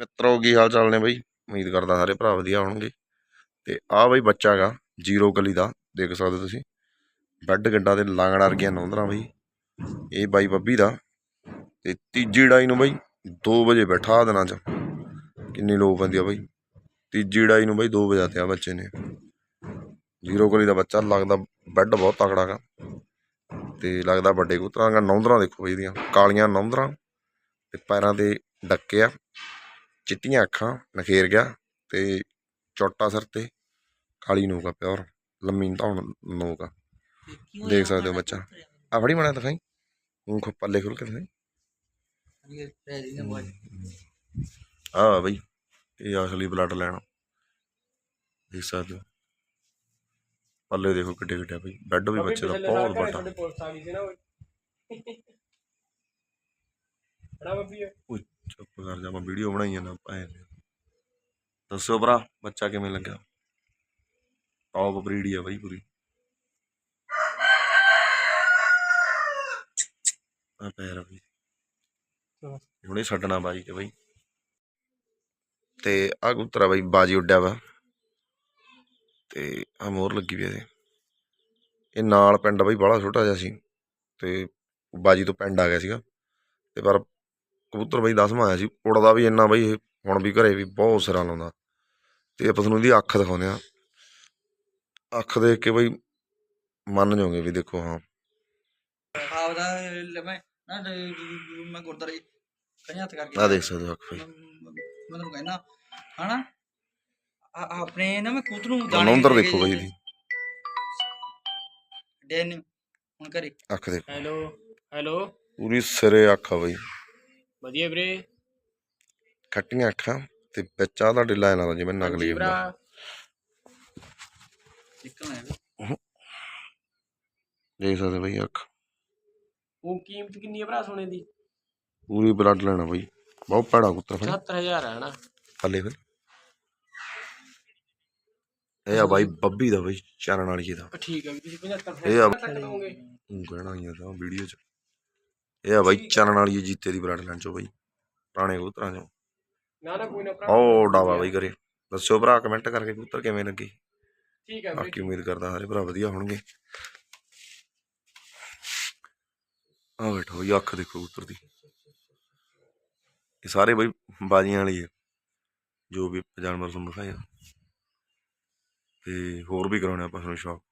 ਮਿੱਤਰੋ, ਕੀ ਹਾਲ ਚਾਲ ਨੇ ਬਈ? ਉਮੀਦ ਕਰਦਾ ਸਾਰੇ ਭਰਾ ਵਧੀਆ ਹੋਣਗੇ। ਤੇ ਆਹ ਬਈ ਬੱਚਾ ਹੈਗਾ, ਜ਼ੀਰੋ ਗਲੀ ਦਾ, ਦੇਖ ਸਕਦੇ ਹੋ ਤੁਸੀਂ। ਬੈੱਡ ਗੱਡਾ ਤੇ ਲਾਂਗੜਾ ਵਰਗੀਆਂ ਨੌਂਦਰਾਂ ਬਈ। ਇਹ ਬਾਈ ਬੱਬੀ ਦਾ। ਤੇ ਤੀਜੀ ਡਾਈ ਨੂੰ ਬਈ 2 ਵਜੇ ਬੈਠਾ ਦੇਣਾ ਚ। ਕਿੰਨੀ ਲੋ ਪੈਂਦੀ ਆ ਬਈ? ਤੀਜੀ ਡਾਈ ਨੂੰ ਬਈ 2 ਵਜੇ ਤੇ ਆ ਬੱਚੇ ਨੇ। ਜ਼ੀਰੋ ਗਲੀ ਦਾ ਬੱਚਾ, ਲੱਗਦਾ ਬੈੱਡ ਬਹੁਤ ਤਕੜਾ ਗਾ ਤੇ ਲੱਗਦਾ ਵੱਡੇ ਕਬੂਤਰਾਂ ਦਾ ਨੌਂਦਰਾਂ ਦੇਖੋ ਬਈ ਇਹਦੀਆਂ। ਕਾਲੀਆਂ ਨੌਂਦਰਾਂ। ਤੇ ਪੈਰਾਂ ਤੇ ਡੱਕੇ ਆ। ਚਿੱਟੀਆਂ ਅੱਖਾਂ ਨਖੇਰ ਗਿਆ ਤੇ ਚੋਟਾ ਸਿਰ ਤੇ ਕਾਲੀ ਨੋਕ ਆ ਪਿਓਰ ਲੰਮੀ ਧੌਣ ਨੋਕ ਆ ਦੇਖ ਸਕਦੇ ਹੋ ਬੱਚਾ। ਆ ਫੜੀ ਮਣਾ ਦਿਖਾਈ। ਉਹ ਖੋ ਪੱਲੇ ਖੁੱਲ ਕੇ ਦਿਖਾਈ। ਆ ਬਈ ਇਹ ਅਸਲੀ ਬਲੱਡ ਲੈਣਾ। ਦੇਖ ਸਕਦੇ ਹੋ। ਪੱਲੇ ਦੇਖੋ ਕਿੱਡੇ ਕਿੱਡੇ ਬਈ। ਬੈੱਡ ਵੀ ਬੱਚੇ ਦਾ ਬਹੁਤ ਵੱਡਾ। ਬੜਾ ਬੱਬੀ। ਓਏ ਚੁੱਪ ਕਰ ਜਾ ਮੈਂ ਵੀਡੀਓ ਬਣਾਈ ਜਾਂਦਾ ਭੈਣ ਦੇ। ਦੱਸਿਓ ਭਰਾ ਬੱਚਾ ਕਿਵੇਂ ਲੱਗਿਆ ਟੌਪ ਬਰੀਡ ਆ ਬਈ ਪੂਰੀ। ਆ ਪੈਰ ਚਲੋ। ਹੁਣੇ ਛੱਡਣਾ ਬਾਜੀ ਤੇ ਬਈ। ਤੇ ਆ ਕਬੂਤਰ ਆ ਬਈ ਬਾਜੀ ਉੱਡਿਆ ਵਾ। ਤੇ ਆ ਮੋਹਰ ਲੱਗੀ ਵੀ ਇਹਦੇ। ਇਹ ਨਾਲ ਪਿੰਡ ਬਈ ਬੜਾ ਛੋਟਾ ਜਿਹਾ ਸੀ। ਤੇ ਬਾਜੀ ਤੋਂ ਪਿੰਡ ਆ ਗਿਆ ਸੀਗਾ। ਤੇ ਪਰ ਕਬੂਤਰ ਬਈ ਦਸਵਾਂ ਆਇਆ ਸੀ ਉੜਦਾ ਵੀ ਇੰਨਾ ਬਈ ਹੁਣ ਵੀ ਘਰੇ ਵੀ ਬਹੁਤ ਸਿਰਾਂ ਲਾਉਂਦਾ। ਤੇ ਆਪਾਂ ਤੁਹਾਨੂੰ ਇਹਦੀ ਅੱਖ ਦਿਖਾਉਂਦੇ ਆ ਅੱਖ ਦੇਖ ਕੇ ਬਈ ਮੰਨ ਜਾਓਗੇ ਵੀ ਦੇਖੋ ਹਾਂ। ਆਪਦਾ ਮੈਂ ਨਾ ਤੇ ਮੈਂ ਗੁਰਦਾਰੇ ਕहीं ਹੱਥ ਕਰਕੇ ਆ ਦੇਖ ਸਕਦੇ ਹੋ ਅੱਖ ਬਈ। ਮੈਂ ਤੁਹਾਨੂੰ ਕਹਿਣਾ ਹਨਾ? ਆਪਣੇ ਨਾ ਮੈਂ ਖੁਦ ਨੂੰ ਨੌਂਦਰ ਦੇਖੋ ਬਈ ਇਹਦੀ ਡੈਨ ਹੁਣ ਕਰੇ ਅੱਖ ਦੇਖੋ ਹੈਲੋ ਹੈਲੋ ਪੂਰੀ ਸਿਰੇ ਅੱਖ ਆ ਬਈ ਵਧੀਆ ਵੀਰੇ। ਖੱਟੀਆਂ ਅੱਖਾਂ ਤੇ ਵਿੱਚ ਆ ਤੁਹਾਡੇ ਲਾਈਨ ਆ ਜਿਵੇਂ ਨਕਲੀ ਹੁੰਦਾ ਨਿਕਲਣਾ ਦੇਖ ਸਕਦੇ ਬਈ ਅੱਖ। ਉਹ ਕੀਮਤ ਕਿੰਨੀ ਹੈ ਭਰਾ ਸੋਨੇ ਦੀ? ਪੂਰੀ ਬਲੱਡ ਲੈਣਾ ਬਈ। ਬਹੁਤ ਭੈੜਾ ਕਬੂਤਰ ਫੜ 77000 ਹੈ ਨਾ ਥੱਲੇ ਫਿਰ। ਇਹ ਆ ਬਾਈ ਬੱਬੀ ਦਾ ਬਈ ਚਾਨਣ ਵਾਲੀ ਦਾ ਠੀਕ ਹੈ ਵੀ ਤੁਸੀਂ 75 ਇਹ ਆ- ਕਹਿਣਾ ਹੀ ਆ ਤਾਂ ਵੀਡੀਓ 'ਚ। ਇਹ ਆ ਬਾਈ ਚਾਨਣ ਵਾਲੀ ਜੀਤੇ ਦੀ ਬਲੱਡ ਲੈਣ ਚੋਂ ਬਈ। ਪੁਰਾਣੇ ਕਬੂਤਰਾਂ ਚੋਂ। ਨਾ ਨਾ ਕੋਈ ਨਾ ਭਰਾ। ਉਹ ਡਾਵਾ ਬਈ ਕਰੇ। ਦੱਸਿਓ ਭਰਾ ਕਮੈਂਟ ਕਰਕੇ ਕਬੂਤਰ ਕਿਵੇਂ ਲੱਗੇ? ਠੀਕ ਹੈ ਬਾਕੀ ਉਮੀਦ ਕਰਦਾ ਸਾਰੇ ਭਰਾ ਵਧੀਆ ਹੋਣਗੇ। ਆ ਬੈਠੋ ਬਈ ਅੱਖ ਦੇਖੋ ਕਬੂਤਰ ਦੀ। ਇਹ ਸਾਰੇ ਬਈ ਬਾਜੀਆਂ ਵਾਲੀ ਹੈ ਜੋ ਵੀ ਜਾਨਵਰ ਤੁਹਾਨੂੰ ਦਿਖਾਇਆ ਤੇ ਹੋਰ ਵੀ ਕਰਾਉਣੇ ਆਪਾਂ ਤੁਹਾਨੂੰ ਸ਼ੌਕ।